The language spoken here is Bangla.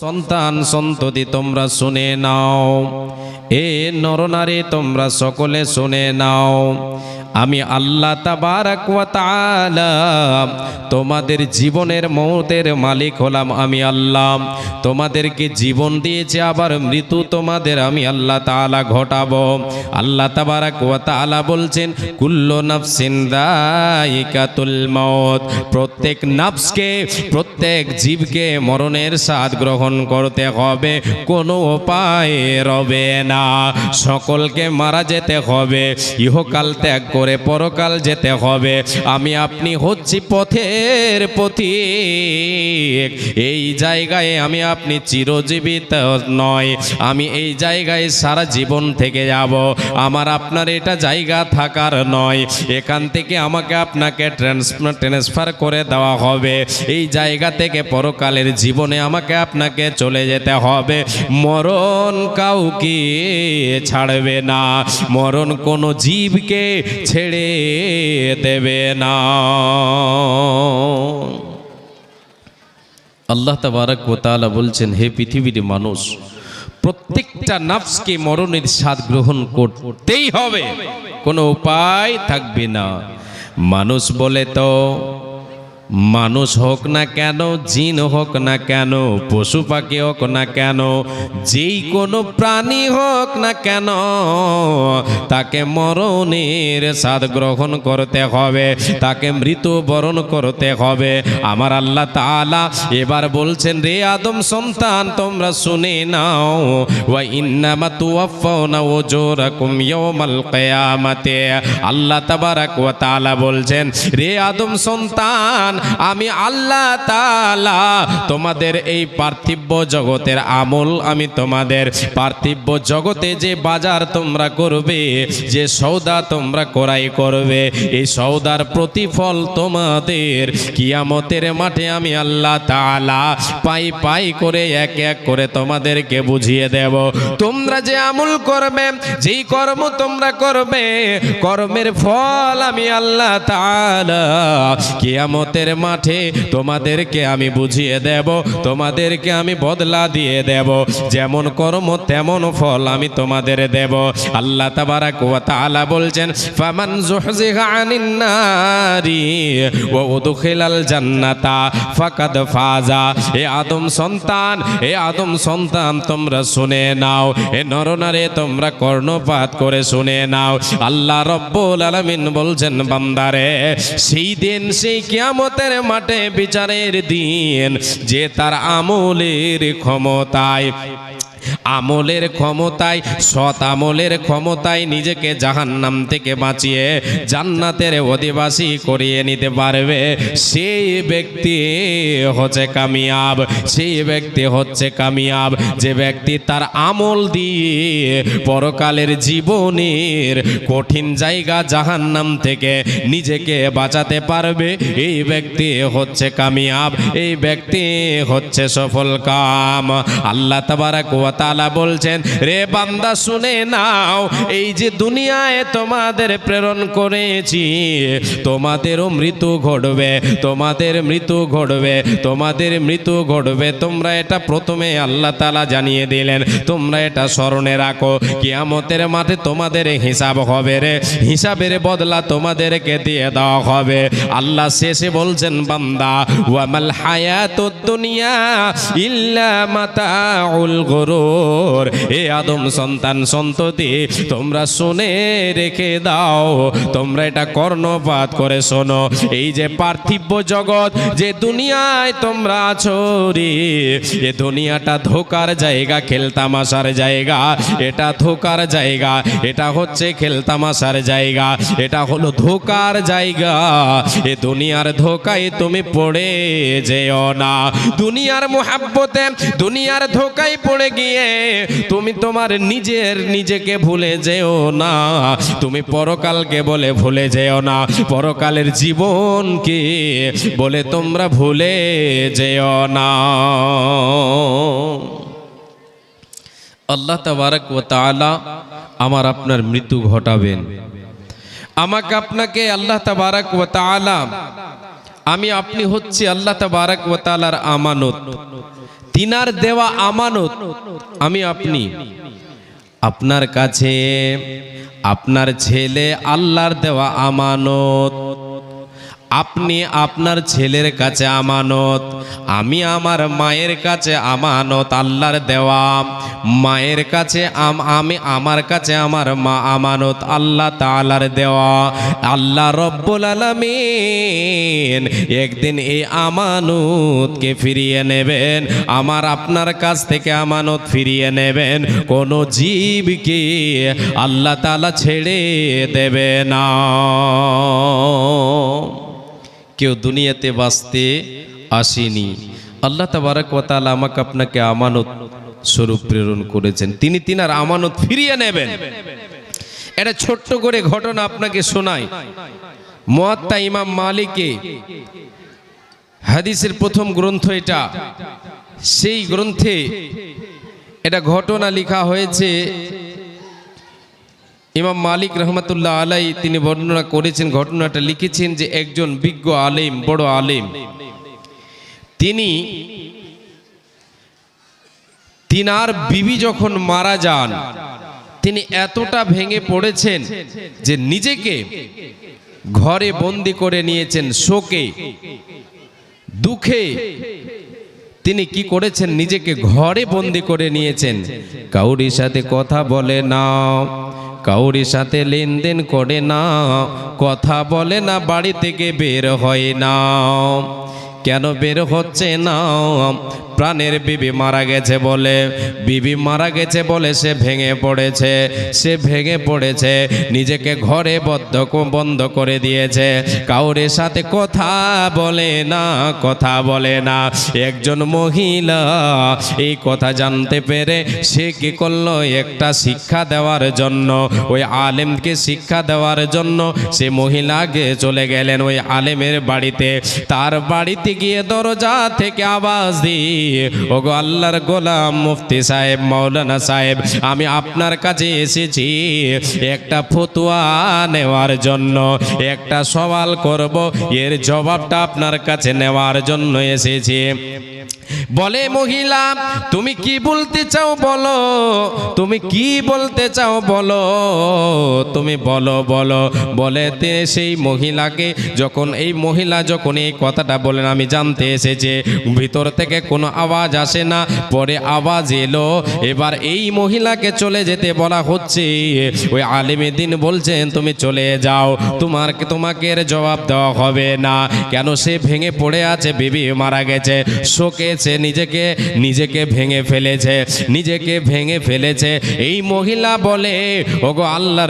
সন্তান সন্ততি তোমরা শুনে নাও। এ নরনারী তোমরা সকলে শুনে নাও। আমি আল্লাহ তোমাদের জীবনের মৌতের মালিক হলাম আমি আল্লাহ। তোমাদেরকে জীবন দিয়েছে, আবার মৃত্যু তোমাদের আমি আল্লাহ তাআলা ঘটাব। আল্লাহ তাবারাক তাআলা বলছেন, কুল্লু নাফসিন দায়িকাতুল মউত। প্রত্যেক নাফসকে, প্রত্যেক জীবকে মরণের স্বাদ গ্রহণ করতে হবে, কোনো উপায় রবে না। সকলকে মারা যেতে হবে, ইহকাল ত্যাগ করে পরকাল যেতে হবে। আমি আপনি হচ্ছি পথের পথিক এই জায়গায় আমি আপনি চিরজীবিত নয়। আমি এই জায়গায় সারা জীবন থেকে যাব। আমার আপনার এটা জায়গা থাকার নয়। এখান থেকে আমাকে আপনাকে ট্রান্সফার করে দেওয়া হবে। এই জায়গা থেকে পরকালের জীবনে আমাকে আপনাকে চলে যেতে হবে। মরণ কাউকে ছাড়বে না। মরণ কোনো জীবকে ছেড়ে দেবে না। আল্লাহ তাবারক ও তাআলা বলছেন, হে পৃথিবীর মানুষ, প্রত্যেকটা নাফসকে মরণের স্বাদ গ্রহণ করতেই হবে। কোনো উপায় থাকবে না। মানুষ বলে তো মানুষ হোক না কেন, জিন হোক না কেন, পশু পাখি হোক না কেন, যেই কোনো প্রাণী হোক না কেন, তাকে মরণের স্বাদ গ্রহণ করতে হবে, তাকে মৃত্যুবরণ করতে হবে। আমার আল্লাহ তাআলা এবার বলছেন, রে আদম সন্তান, তোমরা শুনে নাও, ওয়া ইন্নামা তুওয়াফাউনা উজুরাকুম ইয়াওমাল কিয়ামাতে। আল্লাহ তাবারাক ওয়া তাআলা বলছেন, রে আদম সন্তান আমি আল্লাহ তালা তোমাদের এই পার্থিব্য জগতের আমল আমি তোমাদের পার্থিব্য জগতে যে বাজার তোমরা করবে, যে সৌদা তোমরা করাই করবে, এই সৌদার প্রতিফল তোমাদের কিয়ামতের মাঠে আমি আল্লাহ তালা পাই পাই করে এক এক করে তোমাদেরকে বুঝিয়ে দেব। তোমরা যে আমল করবে, যেই কর্ম তোমরা করবে, কর্মের ফল আমি আল্লাহ তাআলা কিয়ামতের মাঠে তোমাদেরকে আমি বুঝিয়ে দেব, তোমাদেরকে আমি বদলা দিয়ে দেব। যেমন কর্ম, তেমন ফল আমি তোমাদের দেব। আল্লাহ তাবারাক ওয়া তাআলা বলছেন, ফামান জুহজিহা আনিন নারি ওয়া উদখিলাল জান্নাতা ফাকাদ ফাজা। এ আদম সন্তান, এ আদম সন্তান তোমরা শুনে নাও। এ নরনারে তোমরা কর্ণপাত করে শুনে নাও। আল্লাহ রব্বুল আলামিন বলছেন, বান্দারে, সেই দিন, সেই কিয়ামতের মাঠে বিচারের দিন যে তার আমলের ক্ষমতায় আমলের ক্ষমতায়, সৎ আমলের ক্ষমতায় নিজেকে জাহান্নাম থেকে বাঁচিয়ে জান্নাতের অধিবাসী করিয়ে নিতে পারবে। সেই ব্যক্তি হচ্ছে কামিয়াব, সেই ব্যক্তি হচ্ছে কামিয়াব। যে ব্যক্তি তার আমল দিয়ে পরকালের জীবনের কঠিন জায়গা জাহান্নাম থেকে নিজেকে বাঁচাতে পারবে, এই ব্যক্তি হচ্ছে কামিয়াব, এই ব্যক্তি হচ্ছে সফল কাম। আল্লাহ তাবারাক ওয়া তাআলা বলছেন, রে বান্দা, শুনে নাও, এই যে দুনিয়ায় তোমাদের প্রেরণ করেছি, তোমাদেরও মৃত্যু ঘটবে, তোমাদের মৃত্যু ঘটবে, তোমাদের মৃত্যু ঘটবে। তোমরা এটা প্রথমে আল্লাহ তালা জানিয়ে দিলেন, তোমরা এটা স্মরণে রাখো, কিয়ামতের মাঠে তোমাদের হিসাব হবে রে, হিসাবের বদলা তোমাদেরকে দিয়ে দেওয়া হবে। আল্লাহ শেষে বলছেন, বান্দা, ওয়ামাল হায়াতুদ দুনিয়া ইল্লা মাতাউল গরুর এ আদম সন্তান সন্ততি, তোমরা শুনে রেখে দাও। তোমরা এটা কর্ণপাত করে শোনো। এই যে পার্থিব জগৎ, যে দুনিয়ায় তোমরা রে, এ দুনিয়াটা ধোকার জায়গা, খেলতামাশার জায়গা। এটা ধোকার জায়গা, এটা হচ্ছে খেলতামাশার জায়গা। এটা হলো ধোকার জায়গা। এ দুনিয়ার ধোকায় তুমি পড়ে যেও না। দুনিয়ার মোহাব্বতে, দুনিয়ার ধোকায় পড়ে গিয়ে তুমি তোমার নিজের নিজেকে ভুলে যেও না। তুমি পরকালকে বলে ভুলে যেও না। পরকালের জীবনকে বলে তোমরা ভুলে যেও না। আল্লাহ তাবারক ও তাআলা আমার আপনার মৃত্যু ঘটাবেন। আমাকে আপনাকে আল্লাহ তাবারক ও তাআলা আমি আপনি হচ্ছি আল্লাহ তাবারাক ও তালার আমানত। তিনার দেওয়া আমানত আমি আপনি। আপনার কাছে আপনার ছেলে আল্লাহর দেওয়া আমানত। আপনি আপনার ছেলের কাছে আমানত, আমি আমার মায়ের কাছে আমানত, আল্লাহর দেওয়া। মায়ের কাছে আমি আমার কাছে আমার মা আমানত, আল্লাহ তালার দেওয়া। আল্লাহ রব্বুল আলামিন একদিন এই আমানতকে ফিরিয়ে নেবেন, আমার আপনার কাছ থেকে আমানত ফিরিয়ে নেবেন। কোন জীবকে আল্লাহ তাআলা ছেড়ে দেবে না। কেউ দুনিয়াতে বাঁচতে আসেনি। আল্লাহ তাবারাক ওয়া তাআলা আমাকে আপনাকে আমানত স্বরূপ প্রেরণ করেছেন। তিনি তিনার আমানত ফিরিয়ে নেবেন। এটা ছোট্ট করে ঘটনা আপনাকে শোনাই। মুয়াত্তা ইমাম মালিকে হাদিসের প্রথম গ্রন্থ এটা। সেই গ্রন্থে এটা ঘটনা লেখা হয়েছে ইমাম মালিক রহমতুল্লাহ আলাই তিনি বর্ণনা করেছেন, ঘটনাটা লিখেছেন যে একজন বিজ্ঞ আলেম, বড় আলেম। তিনি তিনার বিবি যখন মারা যান, তিনি এতটা ভেঙে পড়েছেন যে নিজেকে ঘরে বন্দি করে নিয়েছেন শোকে। দুঃখে তিনি কি করেছেন? নিজেকে ঘরে বন্দি করে নিয়েছেন। কাউরির সাথে কথা বলে না কাউরির সাথে লেনদেন করে না কথা বলে না বাড়ি থেকে বের হয় না। কেন বের হচ্ছে না? প্রাণের বিবি মারা গেছে বলে, বিবি মারা গেছে বলে সে ভেঙে পড়েছে, সে ভেঙে পড়েছে, নিজেকে ঘরে বদ্ধ বন্ধ করে দিয়েছে। কাউরের সাথে কথা বলে না, কথা বলে না। একজন মহিলা এই কথা জানতে পেরে সে কি করল? একটা শিক্ষা দেওয়ার জন্য, ওই আলেমকে শিক্ষা দেওয়ার জন্য সে মহিলাকে চলে গেলেন ওই আলেমের বাড়িতে। তার বাড়িতে গিয়ে দরজা থেকে আওয়াজ দিয়ে, ওগো আল্লাহর গোলাম মুফতি সাহেব মৌলানা সাহেব, আমি আপনার কাছে এসেছি। একটা ফতুয়া নেওয়ার জন্য, একটা সওয়াল করব। এর জবাবটা আপনার কাছে নেওয়ার জন্য এসেছি। বলে মহিলা, তুমি কি বলতে চাও বলো? তুমি কি বলতে চাও বলো? তুমি বলো বলো। বলে সেই মহিলাকে, যখন এই মহিলা যখন এই কথাটা বলেন, আমি জানতে এসেছে, ভিতর থেকে কোনো আওয়াজ আসে না, পরে আওয়াজ এলো। এবার এই মহিলাকে চলে যেতে বলা হচ্ছে, ওই আলিমে দিন বলছেন, তুমি চলে যাও, তোমার, তোমাকে জবাব দেওয়া হবে না। কেন সে ভেঙে পড়ে আছে, বিবি মারা গেছে, শোকে সে নিজেকে নিজেকে ভেঙে ফেলেছে নিজেকে ভেঙে ফেলেছে। এই মহিলা বলে ওগো আল্লাহর